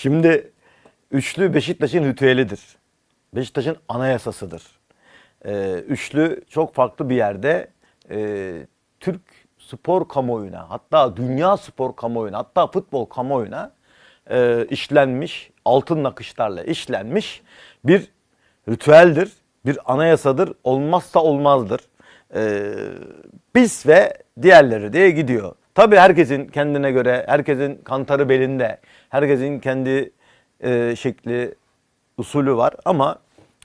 Şimdi üçlü Beşiktaş'ın ritüelidir. Beşiktaş'ın anayasasıdır. Ee, üçlü çok farklı bir yerde e, Türk spor kamuoyuna hatta dünya spor kamuoyuna hatta futbol kamuoyuna e, işlenmiş altın nakışlarla işlenmiş bir ritüeldir, bir anayasadır, olmazsa olmazdır. Ee, biz ve diğerleri diye gidiyor. Tabii herkesin kendine göre, herkesin kantarı belinde, herkesin kendi e, şekli, usulü var ama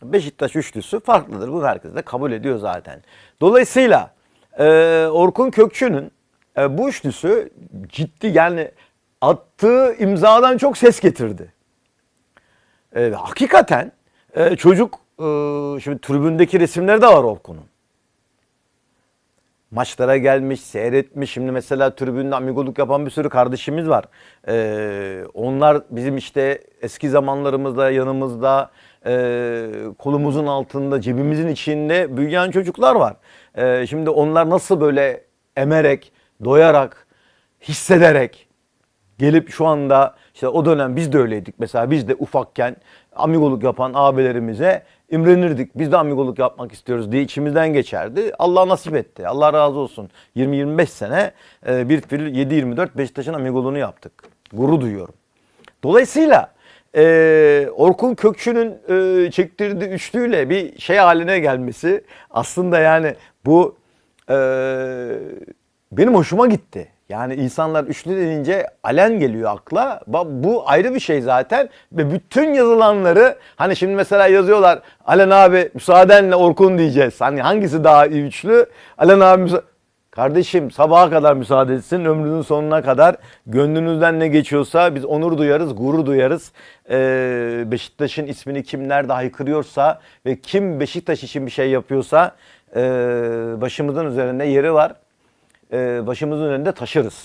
Beşiktaş üçlüsü farklıdır. Bunu herkes de kabul ediyor zaten. Dolayısıyla e, Orkun Kökçü'nün e, bu üçlüsü ciddi yani attığı imzadan çok ses getirdi. E, hakikaten e, çocuk e, şimdi tribündeki resimleri de var Orkun'un. Maçlara gelmiş, seyretmiş. Şimdi mesela tribünde amigoluk yapan bir sürü kardeşimiz var. E, onlar bizim işte eski zamanlarımızda yanımızda, e, kolumuzun altında, cebimizin içinde büyüyen çocuklar var. E, şimdi onlar nasıl böyle emerek, doyarak, hissederek, gelip şu anda işte o dönem biz de öyleydik. Mesela biz de ufakken amigoluk yapan abilerimize imrenirdik. Biz de amigoluk yapmak istiyoruz diye içimizden geçerdi. Allah nasip etti. Allah razı olsun. 20-25 sene e, bir fil 7-24 Beşiktaş'ın amigoluğunu yaptık. Gurur duyuyorum. Dolayısıyla e, Orkun Kökçü'nün e, çektirdiği üçlüyle bir şey haline gelmesi aslında yani bu e, benim hoşuma gitti. Yani insanlar üçlü denince alen geliyor akla. Bu ayrı bir şey zaten. Ve bütün yazılanları hani şimdi mesela yazıyorlar Alen abi müsaadenle Orkun diyeceğiz. Hani hangisi daha üçlü? Alen abi Kardeşim sabaha kadar müsaade etsin ömrünün sonuna kadar gönlünüzden ne geçiyorsa biz onur duyarız, gurur duyarız. Ee, Beşiktaş'ın ismini kim nerede haykırıyorsa ve kim Beşiktaş için bir şey yapıyorsa ee, başımızın üzerinde yeri var. Ee, başımızın önünde taşırız.